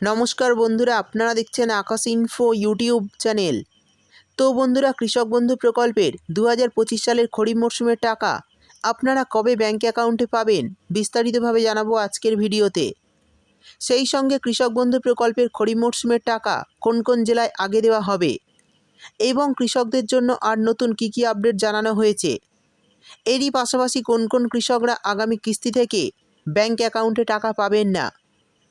নমস্কার বন্ধুরা, আপনারা দেখছেন আকাশ ইনফো ইউটিউব চ্যানেল তো বন্ধুরা, কৃষক বন্ধু প্রকল্পের দু পঁচিশ সালের খরিফ মরশুমের টাকা আপনারা কবে ব্যাঙ্ক অ্যাকাউন্টে পাবেন, বিস্তারিতভাবে জানাব আজকের ভিডিওতে। সেই সঙ্গে কৃষক বন্ধু প্রকল্পের খরিফ মরশুমের টাকা কোন কোন জেলায় আগে দেওয়া হবে এবং কৃষকদের জন্য আর নতুন কী কী আপডেট জানানো হয়েছে, এরই পাশাপাশি কোন কোন কৃষকরা আগামী কিস্তি থেকে ব্যাঙ্ক অ্যাকাউন্টে টাকা পাবেন না।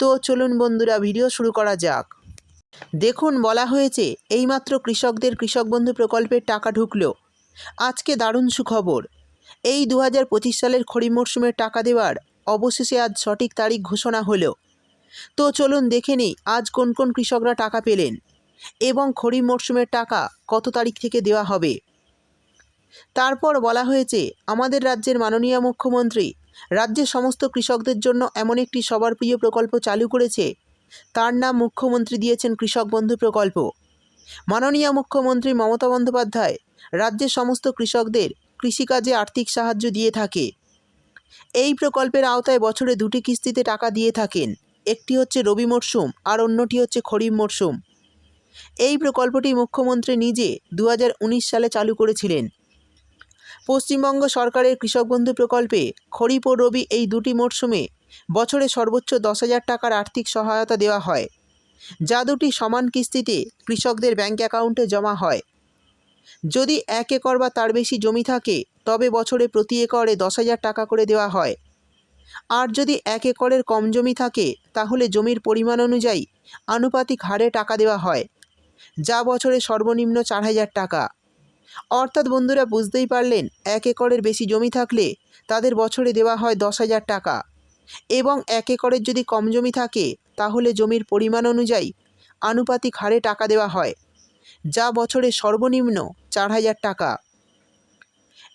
তো চলুন বন্ধুরা, ভিডিও শুরু করা যাক। দেখুন, বলা হয়েছে, এইমাত্র কৃষকদের কৃষক বন্ধু প্রকল্পের টাকা ঢুকলো। আজকে দারুণ সুখবর। এই দু হাজার পঁচিশ সালের খরিফ মরশুমের টাকা দেওয়ার অবশেষে আজ সঠিক তারিখ ঘোষণা হলো। তো চলুন দেখে নিই, আজ কোন কোন কৃষকরা টাকা পেলেন এবং খরিফ মরশুমের টাকা কত তারিখ থেকে দেওয়া হবে। তারপর বলা হয়েছে, আমাদের রাজ্যের মাননীয় মুখ্যমন্ত্রী রাজ্যের সমস্ত কৃষকদের জন্য এমন একটি সবার প্রিয় প্রকল্প চালু করেছে। তার নাম মুখ্যমন্ত্রী দিয়েছেন কৃষক বন্ধু প্রকল্প। মাননীয় মুখ্যমন্ত্রী মমতা বন্দ্যোপাধ্যায় রাজ্যের সমস্ত কৃষকদের কৃষিকাজে আর্থিক সাহায্য দিয়ে থাকে। এই প্রকল্পের আওতায় বছরে দুটি কিস্তিতে টাকা দিয়ে থাকেন। একটি হচ্ছে রবি মরশুম আর অন্যটি হচ্ছে খরিফ মরশুম। এই প্রকল্পটি মুখ্যমন্ত্রী নিজে দু হাজার উনিশ সালে চালু করেছিলেন। পশ্চিমবঙ্গ সরকারের কৃষক বন্ধু প্রকল্পে খরিফ ও রবি এই দুটি মরশুমে বছরে সর্বোচ্চ দশ হাজার টাকার আর্থিক সহায়তা দেওয়া হয়, যা দুটি সমান কিস্তিতে কৃষকদের ব্যাঙ্ক অ্যাকাউন্টে জমা হয়। যদি এক একর বা তার বেশি জমি থাকে, তবে বছরে প্রতি একরে দশ হাজার টাকা করে দেওয়া হয়। আর যদি এক একরের কম জমি থাকে, তাহলে জমির পরিমাণ অনুযায়ী আনুপাতিক হারে টাকা দেওয়া হয়, যা বছরে সর্বনিম্ন চার হাজার টাকা। অর্থাৎ বন্ধুরা বুঝতেই পারলেন, এক একরের বেশি জমি থাকলে তাদের বছরে দেওয়া হয় দশ হাজার টাকা। এবং এক একরের যদি কম জমি থাকে, তাহলে জমির পরিমাণ অনুযায়ী আনুপাতিক হারে টাকা দেওয়া হয়, যা বছরে সর্বনিম্ন চার হাজার টাকা।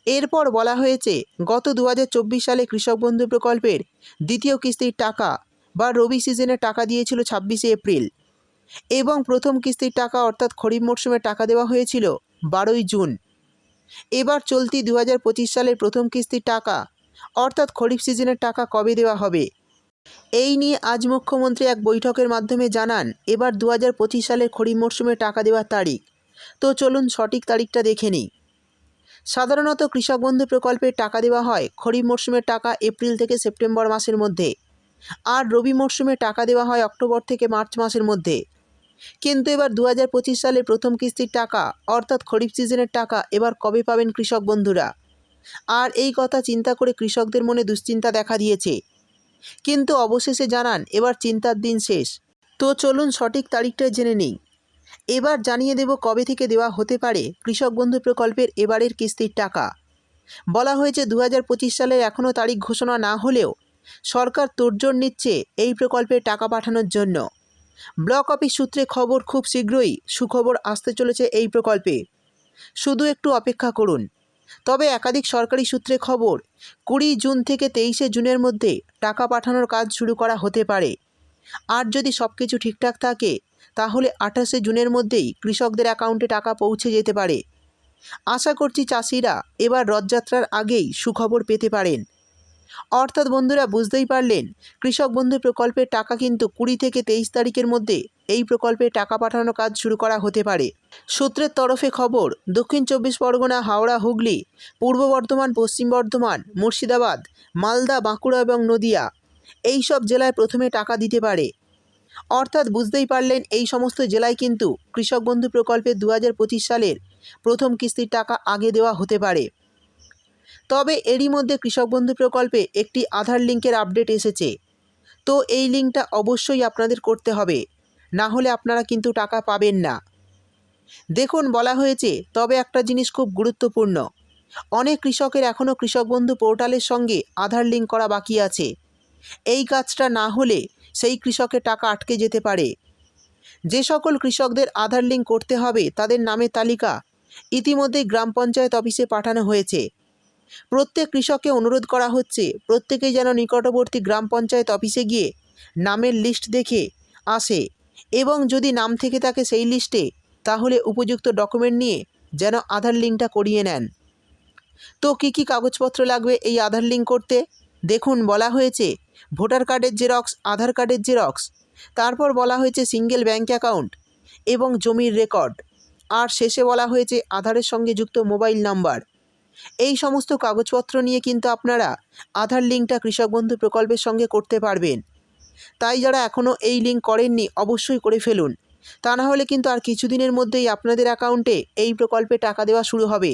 এরপর বলা হয়েছে, গত দু হাজার চব্বিশ সালে কৃষক বন্ধু প্রকল্পের দ্বিতীয় কিস্তির টাকা বা রবি সিজনে টাকা দিয়েছিল ছাব্বিশে এপ্রিল। এবং প্রথম কিস্তির টাকা অর্থাৎ খরিফ মরশুমে টাকা দেওয়া হয়েছিল বারোই জুন। এবার চলতি দু হাজার পঁচিশ সালের প্রথম কিস্তির টাকা, অর্থাৎ খরিফ সিজনের টাকা কবে দেওয়া হবে? এই নিয়ে আজ মুখ্যমন্ত্রী এক বৈঠকের মাধ্যমে জানান, এবার দু হাজার পঁচিশ সালের খরিফ মরশুমে টাকা দেওয়ার তারিখ। তো চলুন সঠিক তারিখটা দেখে নিই। সাধারণত কৃষক বন্ধু প্রকল্পের টাকা দেওয়া হয় খরিফ মরশুমের টাকা এপ্রিল থেকে সেপ্টেম্বর মাসের মধ্যে। আর রবি মরশুমে টাকা দেওয়া হয় অক্টোবর থেকে মার্চ মাসের মধ্যে। কিন্তু এবার দু হাজার পঁচিশ সালের প্রথম কিস্তির টাকা, অর্থাৎ খরিফ সিজনের টাকা, এবার কবে পাবেন কৃষক বন্ধুরা? আর এই কথা চিন্তা করে কৃষকদের মনে দুশ্চিন্তা দেখা দিয়েছে। কিন্তু অবশেষে জানান, এবার চিন্তার দিন শেষ। তো চলুন সঠিক তারিখটা জেনে নিই। এবার জানিয়ে দেব কবে থেকে দেওয়া হতে পারে কৃষক বন্ধু প্রকল্পের এবারের কিস্তির টাকা। বলা হয়েছে দু সালের এখনও তারিখ ঘোষণা না হলেও সরকার তোড়জোড় নিচ্ছে এই প্রকল্পের টাকা পাঠানোর জন্য। ব্লক অফিস সূত্রে খবর খুব শীঘ্রই সুখবর আসতে চলেছে এই প্রকল্পে। শুধু একটু অপেক্ষা করুন। তবে একাধিক সরকারি সূত্রে খবর, কুড়ি জুন থেকে তেইশে জুনের মধ্যে টাকা পাঠানোর কাজ শুরু করা হতে পারে। আর যদি সব কিছু ঠিকঠাক থাকে, তাহলে আঠাশে জুনের মধ্যেই কৃষকদের অ্যাকাউন্টে টাকা পৌঁছে যেতে পারে। আশা করছি চাষিরা এবার রথযাত্রার আগেই সুখবর পেতে পারেন। অর্থাৎ বন্ধুরা বুঝতেই পারলেন, কৃষক বন্ধু প্রকল্পের টাকা কিন্তু কুড়ি থেকে তেইশ তারিখের মধ্যে এই প্রকল্পে টাকা পাঠানোর কাজ শুরু করা হতে পারে। সূত্রের তরফে খবর, দক্ষিণ চব্বিশ পরগনা, হাওড়া, হুগলি, পূর্ব বর্ধমান, পশ্চিম বর্ধমান, মুর্শিদাবাদ, মালদা, বাঁকুড়া এবং নদিয়া এই সব জেলায় প্রথমে টাকা দিতে পারে। অর্থাৎ বুঝতেই পারলেন এই সমস্ত জেলায় কিন্তু কৃষক বন্ধু প্রকল্পের দু সালের প্রথম কিস্তির টাকা আগে দেওয়া হতে পারে। তবে এরই মধ্যে কৃষক বন্ধু প্রকল্পে একটি আধার লিঙ্কের আপডেট এসেছে। তো এই লিঙ্কটা অবশ্যই আপনাদের করতে হবে। না হলে আপনারা কিন্তু টাকা পাবেন না। দেখুন, বলা হয়েছে, তবে একটা জিনিস খুব গুরুত্বপূর্ণ। অনেক কৃষকের এখনও কৃষক বন্ধু পোর্টালের সঙ্গে আধার লিঙ্ক করা বাকি আছে। এই কাজটা না হলে সেই কৃষকের টাকা আটকে যেতে পারে। যে সকল কৃষকদের আধার লিঙ্ক করতে হবে, তাদের নামের তালিকা ইতিমধ্যেই গ্রাম পঞ্চায়েত অফিসে পাঠানো হয়েছে। প্রত্যেক কৃষককে অনুরোধ করা হচ্ছে, প্রত্যেকেই যেন নিকটবর্তী গ্রাম পঞ্চায়েত অফিসে গিয়ে নামের লিস্ট দেখে আসে এবং যদি নাম থেকে থাকে সেই লিস্টে, তাহলে উপযুক্ত ডকুমেন্ট নিয়ে যেন আধার লিঙ্কটা করিয়ে নেন। তো কী কী কাগজপত্র লাগবে এই আধার লিঙ্ক করতে? দেখুন, বলা হয়েছে ভোটার কার্ডের জেরক্স, আধার কার্ডের জেরক্স, তারপর বলা হয়েছে সিঙ্গেল ব্যাঙ্ক অ্যাকাউন্ট এবং জমির রেকর্ড, আর শেষে বলা হয়েছে আধারের সঙ্গে যুক্ত মোবাইল নাম্বার। এই সমস্ত কাগজপত্র নিয়ে কিন্তু আপনারা আধার লিঙ্কটা কৃষক বন্ধু প্রকল্পের সঙ্গে করতে পারবেন। তাই যারা এখনও এই লিঙ্ক করেননি, অবশ্যই করে ফেলুন। তা না হলে কিন্তু আর কিছুদিনের মধ্যেই আপনাদের অ্যাকাউন্টে এই প্রকল্পে টাকা দেওয়া শুরু হবে।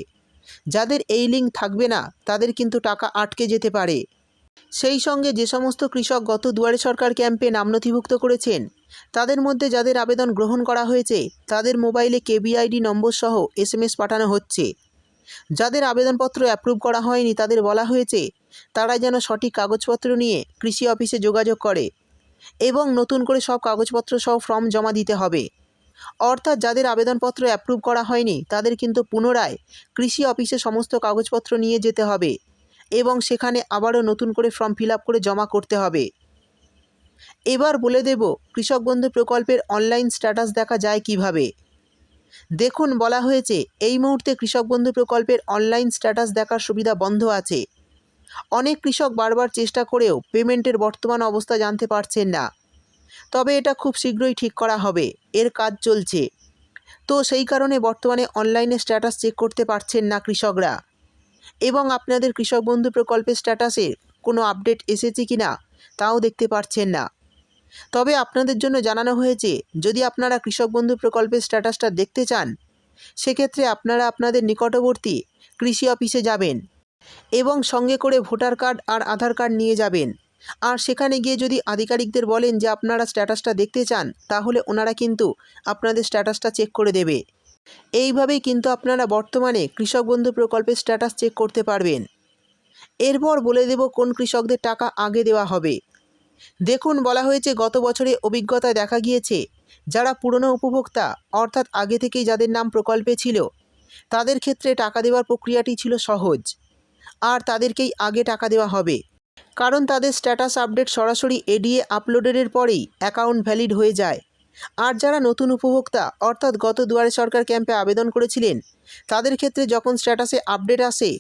যাদের এই লিঙ্ক থাকবে না, তাদের কিন্তু টাকা আটকে যেতে পারে। সেই সঙ্গে যে সমস্ত কৃষক গত দুয়ারে সরকার ক্যাম্পে নাম নথিভুক্ত করেছেন, তাদের মধ্যে যাদের আবেদন গ্রহণ করা হয়েছে, তাদের মোবাইলে কেবিআইডি নম্বর সহ এসএমএস পাঠানো হচ্ছে। যাদের আবেদনপত্র অ্যাপ্রুভ করা হয়নি তাদের বলা হয়েছে তারা যেন সঠিক কাগজপত্র নিয়ে কৃষি অফিসে যোগাযোগ করে এবং নতুন করে সব কাগজপত্র সহ ফর্ম জমা দিতে হবে। অর্থাৎ যাদের আবেদনপত্র অ্যাপ্রুভ করা হয়নি, তাদের কিন্তু পুনরায় কৃষি অফিসে সমস্ত কাগজপত্র নিয়ে যেতে হবে এবং সেখানে আবারও নতুন করে ফর্ম ফিল করে জমা করতে হবে। এবার বলে দেব, কৃষক বন্ধু প্রকল্পের অনলাইন স্ট্যাটাস দেখা যায় কীভাবে? দেখুন বলা হয়েছে, এই মুহূর্তে কৃষক বন্ধু প্রকল্পের অনলাইন স্ট্যাটাস দেখার সুবিধা বন্ধ আছে। অনেক কৃষক বারবার চেষ্টা করেও পেমেন্টের বর্তমান অবস্থা জানতে পারছেন না। তবে এটা খুব শীঘ্রই ঠিক করা হবে, এর কাজ চলছে। তো সেই কারণে বর্তমানে অনলাইনে স্ট্যাটাস চেক করতে পারছেন না কৃষকরা। এবং আপনাদের কৃষক বন্ধু প্রকল্পের স্ট্যাটাসে কোনো আপডেট এসেছে কি না তাও দেখতে পারছেন না। তবে আপনাদের জন্য জানানো হয়েছে, যদি আপনারা কৃষক বন্ধু প্রকল্পের স্ট্যাটাসটা দেখতে চান, সেক্ষেত্রে আপনারা আপনাদের নিকটবর্তী কৃষি অফিসে যাবেন এবং সঙ্গে করে ভোটার কার্ড আর আধার কার্ড নিয়ে যাবেন। আর সেখানে গিয়ে যদি আধিকারিকদের বলেন যে আপনারা স্ট্যাটাসটা দেখতে চান, তাহলে ওনারা কিন্তু আপনাদের স্ট্যাটাসটা চেক করে দেবে। এইভাবেই কিন্তু আপনারা বর্তমানে কৃষক বন্ধু প্রকল্পের স্ট্যাটাস চেক করতে পারবেন। এরপর বলে দেব কোন কৃষকদের টাকা আগে দেওয়া হবে। দেখুন বলা হয়েছে গত বছরে অভিজ্ঞতায় দেখা গিয়েছে, যারা পুরনো উপভোক্তা, অর্থাৎ আগে থেকেই যাদের নাম প্রকল্পে ছিল, তাদের ক্ষেত্রে টাকা দেওয়ার প্রক্রিয়াটি ছিল সহজ। আর তাদেরকেই আগে টাকা দেওয়া হবে। কারণ তাদের স্ট্যাটাস আপডেট সরাসরি এডিএ আপলোডের পরেই অ্যাকাউন্ট ভ্যালিড হয়ে যায়। আর যারা নতুন উপভোক্তা, অর্থাৎ গত দুয়ারে সরকার ক্যাম্পে আবেদন করেছিলেন, তাদের ক্ষেত্রে যখন স্ট্যাটাসে আপডেট আসে,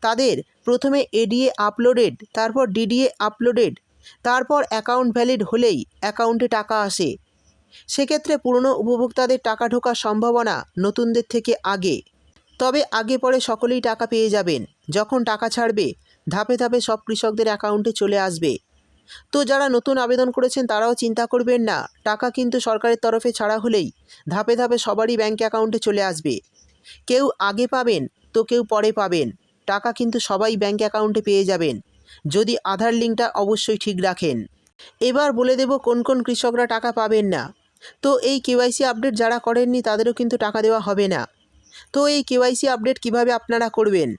তাদের প্রথমে এডিএ আপলোডেড, তারপর ডিডিএ আপলোডেড তারপর অ্যাকাউন্ট ভ্যালিড হলেই অ্যাকাউন্টে টাকা আসে। সেক্ষেত্রে পুরনো উপভোক্তাদের টাকা ঢোকার সম্ভাবনা নতুনদের থেকে আগে। তবে আগে পরে সকলেই টাকা পেয়ে যাবেন। যখন টাকা ছাড়বে, ধাপে ধাপে সব কৃষকদের অ্যাকাউন্টে চলে আসবে। তো যারা নতুন আবেদন করেছেন, তারাও চিন্তা করবেন না, টাকা কিন্তু সরকারের তরফে ছাড়া হলেই ধাপে ধাপে সবারই ব্যাঙ্ক অ্যাকাউন্টে চলে আসবে। কেউ আগে পাবেন, তো কেউ পরে পাবেন। টাকা কিন্তু সবাই ব্যাঙ্ক অ্যাকাউন্টে পেয়ে যাবেন। যদি আধার লিঙ্কটা অবশ্যই ঠিক রাখেন। এবার বলে দেব কোন কোন কৃষকরা টাকা পাবেন না। তো এই কেওয়াইসি আপডেট যারা করেননি তাদেরও কিন্তু টাকা দেওয়া হবে না। তো এই কেওয়াইসি আপডেট কীভাবে আপনারা করবেন?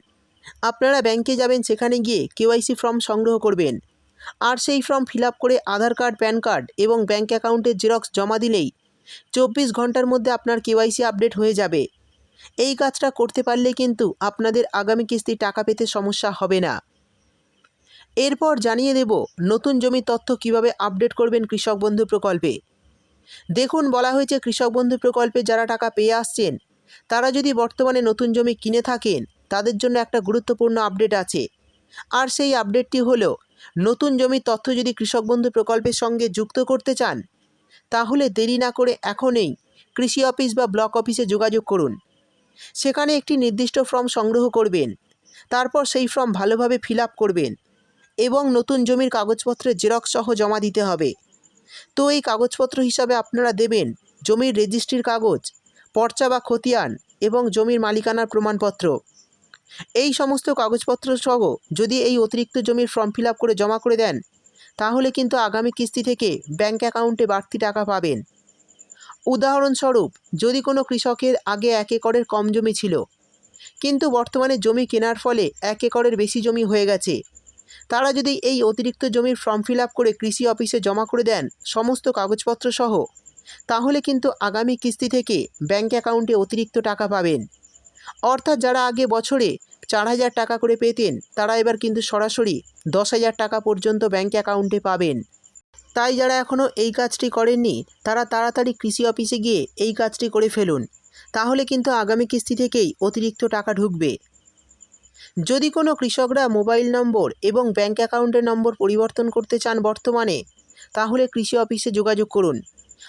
আপনারা ব্যাংকে যাবেন, সেখানে গিয়ে কেওয়াইসি ফর্ম সংগ্রহ করবেন। আর সেই ফর্ম ফিল করে আধার কার্ড, প্যান কার্ড এবং ব্যাঙ্ক অ্যাকাউন্টের জেরক্স জমা দিলেই চব্বিশ ঘণ্টার মধ্যে আপনার কেওয়াইসি আপডেট হয়ে যাবে। এই কাজটা করতে পারলে কিন্তু আপনাদের আগামী কিস্তি টাকা পেতে সমস্যা হবে না। এরপর জানিয়ে দেব নতুন জমির তথ্য কীভাবে আপডেট করবেন কৃষক বন্ধু প্রকল্পে। দেখুন, বলা হয়েছে কৃষক বন্ধু প্রকল্পে যারা টাকা পেয়ে আসছেন, তারা যদি বর্তমানে নতুন জমি কিনে থাকেন, তাদের জন্য একটা গুরুত্বপূর্ণ আপডেট আছে। আর সেই আপডেটটি হলো, নতুন জমির তথ্য যদি কৃষক বন্ধু প্রকল্পের সঙ্গে যুক্ত করতে চান, তাহলে দেরি না করে এখনই কৃষি অফিস বা ব্লক অফিসে যোগাযোগ করুন। সেখানে একটি নির্দিষ্ট ফর্ম সংগ্রহ করবেন, তারপর সেই ফর্ম ভালোভাবে ফিল করবেন। এবং নতুন জমির কাগজপত্রের জেরক্স সহ জমা দিতে হবে। তো এই কাগজপত্র হিসাবে আপনারা দেবেন জমির রেজিস্ট্রির কাগজ, পর্চা বা খতিয়ান এবং জমির মালিকানার প্রমাণপত্র। এই সমস্ত কাগজপত্র সহ যদি এই অতিরিক্ত জমির ফর্ম ফিল করে জমা করে দেন, তাহলে কিন্তু আগামী কিস্তি থেকে ব্যাঙ্ক অ্যাকাউন্টে বাড়তি টাকা পাবেন। উদাহরণস্বরূপ, যদি কোনো কৃষকের আগে এক একরের কম জমি ছিল, কিন্তু বর্তমানে জমি কেনার ফলে এক একরের বেশি জমি হয়ে গেছে তারা যদি এই অতিরিক্ত জমির ফর্ম ফিল করে কৃষি অফিসে জমা করে দেন সমস্ত কাগজপত্র সহ, তাহলে কিন্তু আগামী কিস্তি থেকে ব্যাঙ্ক অ্যাকাউন্টে অতিরিক্ত টাকা পাবেন। অর্থাৎ যারা আগে বছরে চার হাজার টাকা করে পেতেন, তারা এবার কিন্তু সরাসরি দশ হাজার টাকা পর্যন্ত ব্যাঙ্ক অ্যাকাউন্টে পাবেন। তাই যারা এখনও এই কাজটি করেননি, তারা তাড়াতাড়ি কৃষি অফিসে গিয়ে এই কাজটি করে ফেলুন। তাহলে কিন্তু আগামী কিস্তি থেকেই অতিরিক্ত টাকা ঢুকবে। যদি কোনো কৃষকরা মোবাইল নম্বর এবং ব্যাঙ্ক অ্যাকাউন্টের নম্বর পরিবর্তন করতে চান বর্তমানে, তাহলে কৃষি অফিসে যোগাযোগ করুন।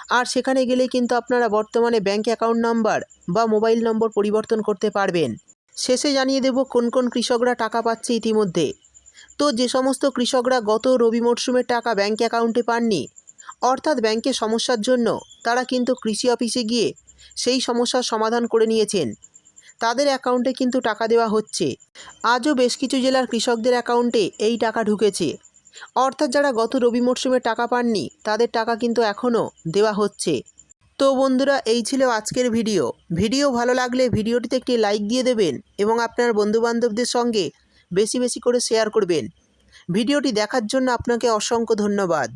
আর সেখানে গেলে কিন্তু আপনারা বর্তমানে ব্যাঙ্ক অ্যাকাউন্ট নাম্বার বা মোবাইল নম্বর পরিবর্তন করতে পারবেন। শেষে জানিয়ে দেব কোন কোন কৃষকরা টাকা পাচ্ছে ইতিমধ্যে। তো যে সমস্ত কৃষকরা গত রবি মরশুমের টাকা ব্যাঙ্ক অ্যাকাউন্টে পাননি, অর্থাৎ ব্যাংকে সমস্যার জন্য, তারা কিন্তু কৃষি অফিসে গিয়ে সেই সমস্যার সমাধান করে নিয়েছেন। তাদের অ্যাকাউন্টে কিন্তু টাকা দেওয়া হচ্ছে। আজও বেশ কিছু জেলার কৃষকদের অ্যাকাউন্টে এই টাকা ঢুকেছে। অর্থাৎ যারা গত রবি মরশুমে টাকা পাননি, তাদের টাকা কিন্তু এখনও দেওয়া হচ্ছে। তো বন্ধুরা, এই ছিল আজকের ভিডিও। ভিডিও ভালো লাগলে ভিডিওটিতে একটি লাইক দিয়ে দেবেন এবং আপনার বন্ধুবান্ধবদের সঙ্গে বেশি বেশি করে শেয়ার করবেন। ভিডিওটি দেখার জন্য আপনাকে অসংখ্য ধন্যবাদ।